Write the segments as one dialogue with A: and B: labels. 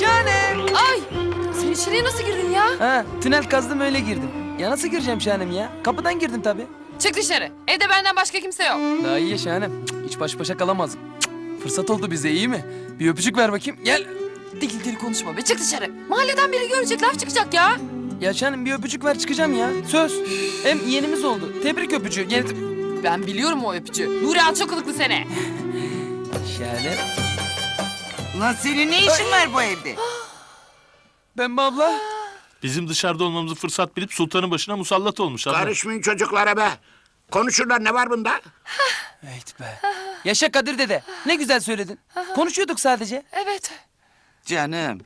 A: Şahane.
B: Ay! Sen içeriye nasıl girdin ya?
A: Ha, tünel kazdım öyle girdim. Ya nasıl gireceğim şahanem ya? Kapıdan girdim tabii.
B: Çık dışarı. Evde benden başka kimse yok.
A: Daha iyi şahanem. Cık, Hiç baş başa kalamazdım. Cık, Fırsat oldu bize iyi mi? Bir öpücük ver bakayım. Gel.
B: Dil dil konuşma be. Çık dışarı. Mahalleden biri görecek laf çıkacak ya.
A: Ya şahanem bir öpücük ver çıkacağım ya. Söz. Hem yeğenimiz oldu. Tebrik öpücüğü. Gel.
B: Ben biliyorum o öpücüğü. Nuri al çok kılıklı seni.
A: Şahane.
C: Lan senin ne işin var bu evde?
A: Pembe abla.
D: Bizim dışarıda olmamızı fırsat bilip sultanın başına musallat olmuş abla.
E: Karışmayın çocuklara be. Konuşurlar ne var bunda?
A: Evet be. Yaşa Kadir dede. Ne güzel söyledin. Konuşuyorduk sadece.
B: Evet.
C: Canım.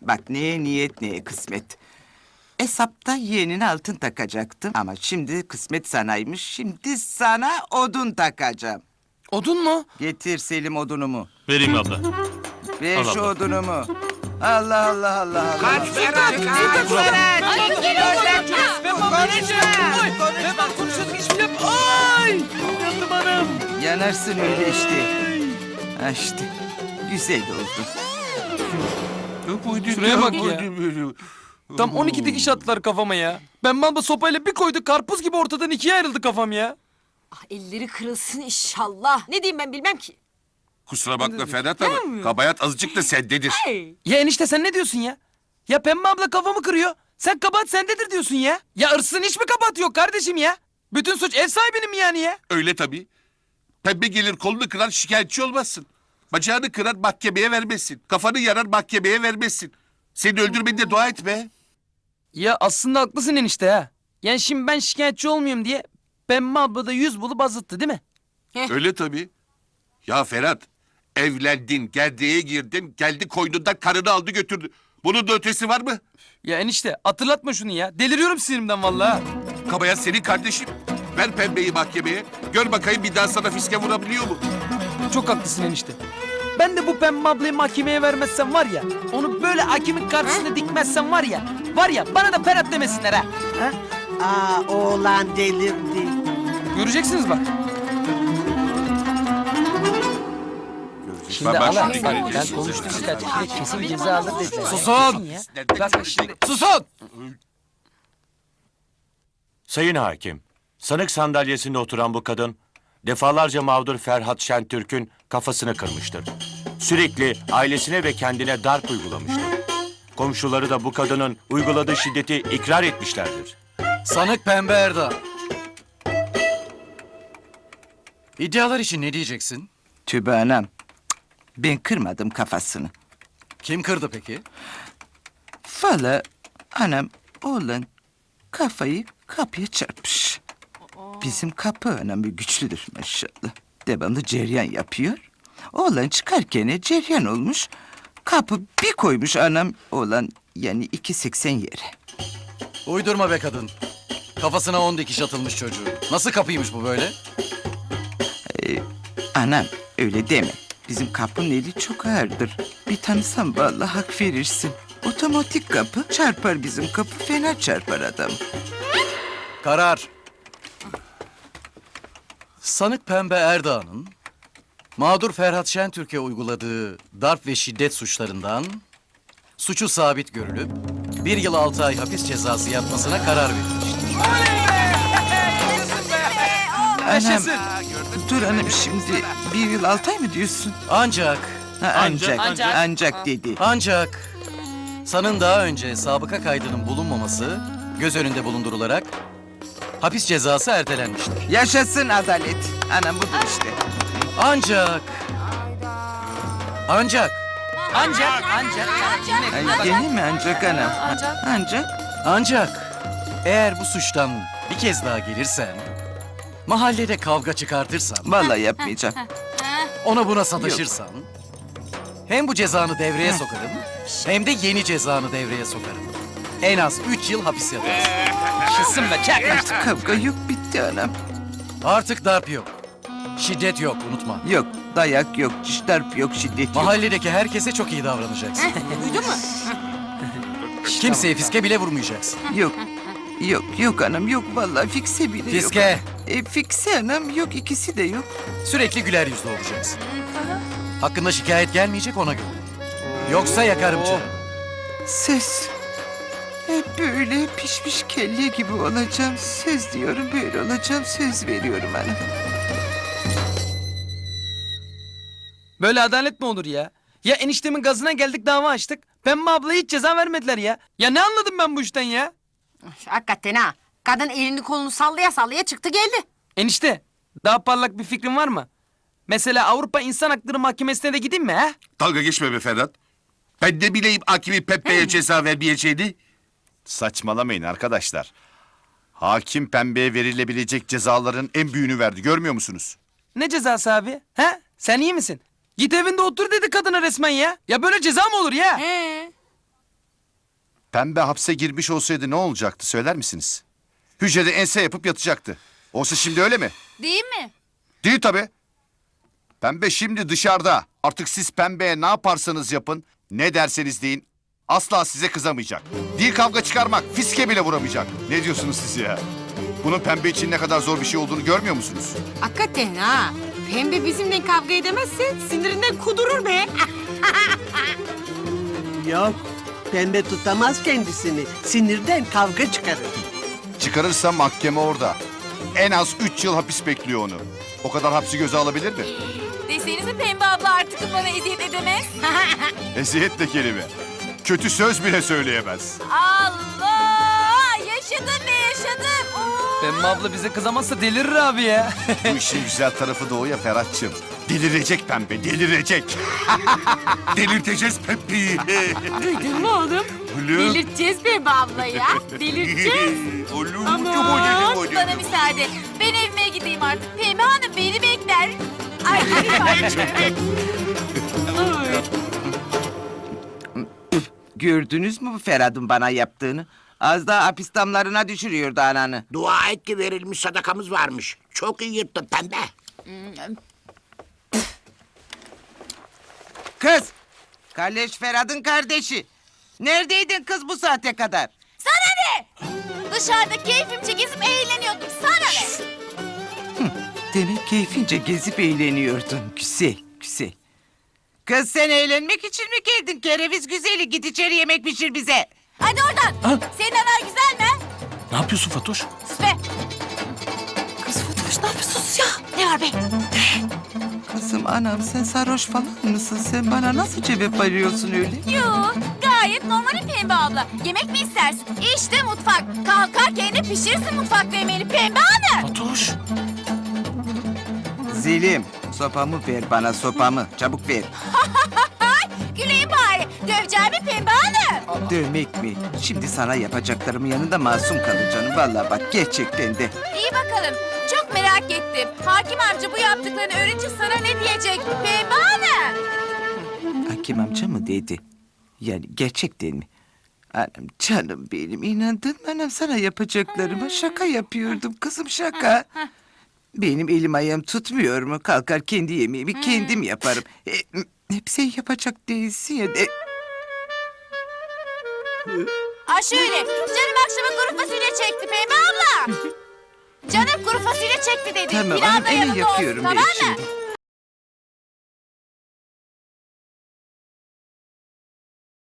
C: Bak neye niyet neye kısmet. Hesapta yeğenine altın takacaktım. Ama şimdi kısmet sanaymış. Şimdi sana odun takacağım.
A: Odun mu?
C: Getir Selim odunumu.
D: Vereyim abla.
C: Ver şu
D: abla.
C: odunumu. Allah Allah Allah Allah.
E: Kaç Ferhat kaç.
B: Ay gel oradan.
A: Pembe abla. Ay. Pembe abla konuşuyorduk hiçbir yap. Ay. Yandım hanım.
C: Yanarsın öyle işte. Ha işte. Güzel oldu.
A: Şuraya bak ya. Tam 12 dikiş attılar kafama ya. Ben abla sopayla bir koydu karpuz gibi ortadan ikiye ayrıldı kafam ya.
F: Ah, elleri kırılsın inşallah. Ne diyeyim ben bilmem ki.
G: Kusura bakma Ferhat ama kabahat azıcık da sendedir.
A: Ya enişte sen ne diyorsun ya? Ya Pembe abla kafamı kırıyor. Sen kabahat sendedir diyorsun ya. Ya ırsın hiç mi kabahat yok kardeşim ya? Bütün suç ev sahibinin mi yani ya?
G: Öyle tabii. Pembe gelir kolunu kırar şikayetçi olmazsın. Bacağını kırar mahkemeye vermesin. Kafanı yarar mahkemeye vermesin. Seni öldürmeni de dua et be.
A: Ya aslında haklısın enişte ha. Yani şimdi ben şikayetçi olmayayım diye Pembe abla da yüz bulup azıttı değil mi?
G: Öyle tabii. Ya Ferhat evlendin, gerdeğe girdin, geldi koynundan karını aldı götürdü. Bunun da ötesi var mı?
A: Ya enişte hatırlatma şunu ya. Deliriyorum sinirimden vallahi.
G: Kabahat senin kardeşim. Ver pembeyi mahkemeye. Gör bakayım bir daha sana fiske vurabiliyor mu?
A: Çok haklısın enişte. Ben de bu Pembe ablayı mahkemeye vermezsem var ya... ...onu böyle hakimin karşısına dikmezsem var ya... ...var ya bana da Ferhat demesinler ha. ha?
H: Aa oğlan delirdi.
A: Göreceksiniz bak. Şimdi
G: bak
A: Allah
G: şimdi
A: bak ben konuştum birkaç kere kesin ceza alır dediler.
G: Susun!
A: ya. Bak şimdi susun!
I: Sayın Hakim, sanık sandalyesinde oturan bu kadın defalarca mağdur Ferhat Şentürk'ün kafasını kırmıştır. Sürekli ailesine ve kendine darp uygulamıştır. Komşuları da bu kadının uyguladığı şiddeti ikrar etmişlerdir.
J: Sanık Pembe Erdoğan. İddialar için ne diyeceksin?
C: Tübe anam. Ben kırmadım kafasını.
J: Kim kırdı peki?
C: Valla anam oğlan kafayı kapıya çarpmış. Bizim kapı bir güçlüdür maşallah. Devamlı ceryan yapıyor. Oğlan çıkarken ceryan olmuş. Kapı bir koymuş anam oğlan yani iki seksen yere.
J: Uydurma be kadın. Kafasına on dikiş atılmış çocuğu. Nasıl kapıymış bu böyle?
C: Anam öyle deme. Bizim kapının eli çok ağırdır. Bir tanısam vallahi hak verirsin. Otomatik kapı çarpar bizim kapı fena çarpar adam.
J: Karar. Sanık Pembe Erdoğan'ın mağdur Ferhat Şentürk'e uyguladığı darp ve şiddet suçlarından suçu sabit görülüp bir yıl altı ay hapis cezası yatmasına karar verilmiştir.
C: Anam dur anam şimdi bir yıl altı ay mı diyorsun?
J: Ancak
C: Ha, ancak,
B: Ancak.
C: ancak, dedi.
J: Ancak sanın daha önce sabıka kaydının bulunmaması göz önünde bulundurularak hapis cezası ertelenmiştir.
C: Yaşasın adalet. Anam budur işte.
J: Ancak ancak
A: Ancak ancak.
C: Ay, gene mi ancak anam?
B: Ancak.
C: Ancak.
J: ancak eğer bu suçtan bir kez daha gelirsen mahallede kavga çıkartırsan
C: Vallahi yapmayacağım.
J: ona buna sataşırsan hem bu cezanı devreye sokarım hem de yeni cezanı devreye sokarım. En az üç yıl hapis yatarsın.
A: Şısın be çak.
C: Kavga yok bitti anam.
J: Artık darp yok. Şiddet yok unutma.
C: Yok dayak yok, darp yok, şiddet yok.
J: Mahalledeki herkese çok iyi davranacaksın.
F: Duydun mu?
J: Kimseye fiske bile vurmayacaksın.
C: Yok. Yok yok anam yok vallahi fikse bile yok.
J: Fiske.
C: E, fikse anam yok ikisi de yok.
J: Sürekli güler yüzlü olacaksın. Hakkında şikayet gelmeyecek ona göre. Yoksa yakarım canım.
C: Söz. Hep böyle pişmiş kelle gibi olacağım. Söz diyorum böyle olacağım. Söz veriyorum ana.
A: Böyle adalet mi olur ya? Ya eniştemin gazına geldik dava açtık. Pembe ablaya hiç ceza vermediler ya. Ya ne anladım ben bu işten ya?
F: Hakikaten ha. Kadın elini kolunu sallaya sallaya çıktı geldi.
A: Enişte daha parlak bir fikrin var mı? Mesela Avrupa İnsan Hakları Mahkemesi'ne de gideyim mi ha?
G: Dalga geçme be Ferhat. Ben de bileyim Akimi Pembe'ye ceza vermeyeceğini.
K: Saçmalamayın arkadaşlar. Hakim pembeye verilebilecek cezaların en büyüğünü verdi. Görmüyor musunuz?
A: Ne cezası abi? Ha? Sen iyi misin? Git evinde otur dedi kadına resmen ya. Ya böyle ceza mı olur ya?
F: He.
K: Pembe hapse girmiş olsaydı ne olacaktı söyler misiniz? Hücrede ense yapıp yatacaktı. Oysa şimdi öyle mi?
B: Değil mi?
K: Değil tabii. Pembe şimdi dışarıda. Artık siz pembeye ne yaparsanız yapın, ne derseniz deyin asla size kızamayacak. Değil kavga çıkarmak, fiske bile vuramayacak. Ne diyorsunuz siz ya? Bunun pembe için ne kadar zor bir şey olduğunu görmüyor musunuz?
F: Hakikaten ha. Pembe bizimle kavga edemezse sinirinden kudurur be.
H: Yok. Pembe tutamaz kendisini. Sinirden kavga çıkarır.
K: Çıkarırsa mahkeme orada. En az üç yıl hapis bekliyor onu. O kadar hapsi göze alabilir mi?
B: Desenize Pembe abla artık bana eziyet edemez.
K: Eziyet de kelime. Kötü söz bile söyleyemez.
B: Allah! Yaşadım be yaşadım. Oo!
A: Pembe abla bize kızamazsa delirir abi ya.
K: Bu işin güzel tarafı da o ya Ferhat'cığım. Delirecek pembe, delirecek.
G: Delirteceğiz Pembe'yi.
F: Duydun mu oğlum?
G: Oğlum.
F: Delirteceğiz Pembe abla ya. Delirteceğiz.
G: Oğlum.
F: Aman.
B: Bana müsaade. Ben evime gideyim artık. Pembe Hanım beni bekler. Ay.
C: Gördünüz mü bu Ferhat'ın bana yaptığını? Az daha hapis damlarına düşürüyordu ananı.
E: Dua et ki verilmiş sadakamız varmış. Çok iyi yırttın pembe.
C: Kız! Kalleş Ferhat'ın kardeşi. Neredeydin kız bu saate kadar?
B: Sana ne? Dışarıda keyfimce gezip eğleniyordum. Sana ne?
C: Demek keyfince gezip eğleniyordun. Güzel, güzel. Kız sen eğlenmek için mi geldin? Kereviz güzeli git içeri yemek pişir bize.
B: Hadi oradan. Senin anan güzel mi?
D: Ne yapıyorsun Fatoş?
B: Sus be. Kız Fatoş ne yapıyorsunuz ya? Ne var be?
C: Kızım anam sen sarhoş falan mısın? Sen bana nasıl cevap veriyorsun öyle?
B: Yo gayet normal Pembe abla. Yemek mi istersin? İşte mutfak. Kalkar kendi pişirirsin mutfakta yemeğini Pembe Hanım.
D: Fatoş.
C: Zilim sopamı ver bana sopamı. Çabuk ver.
B: Güleyim bari. Döveceğimi Pembe Hanım.
C: Dövmek mi? Şimdi sana yapacaklarımın yanında masum kalır canım. Vallahi bak gerçekten de.
B: İyi bakalım. Çok merak ettim. Hakim amca bu yaptıklarını öğrenince sana ne diyecek? Pembe Hanım.
C: Hakim amca mı dedi? Yani gerçekten mi? Anam canım benim inandın mı anam sana yapacaklarıma şaka yapıyordum kızım şaka. Benim elim ayağım tutmuyor mu? Kalkar kendi yemeğimi kendim yaparım. E, hep sen yapacak değilsin ya. E,
B: Ha şöyle. Canım akşama kuru fasulye çekti Pembe abla. Canım kuru fasulye çekti dedi.
C: tamam anam hemen
B: yanında olsun,
C: yapıyorum ben
B: tamam mı?
C: şimdi.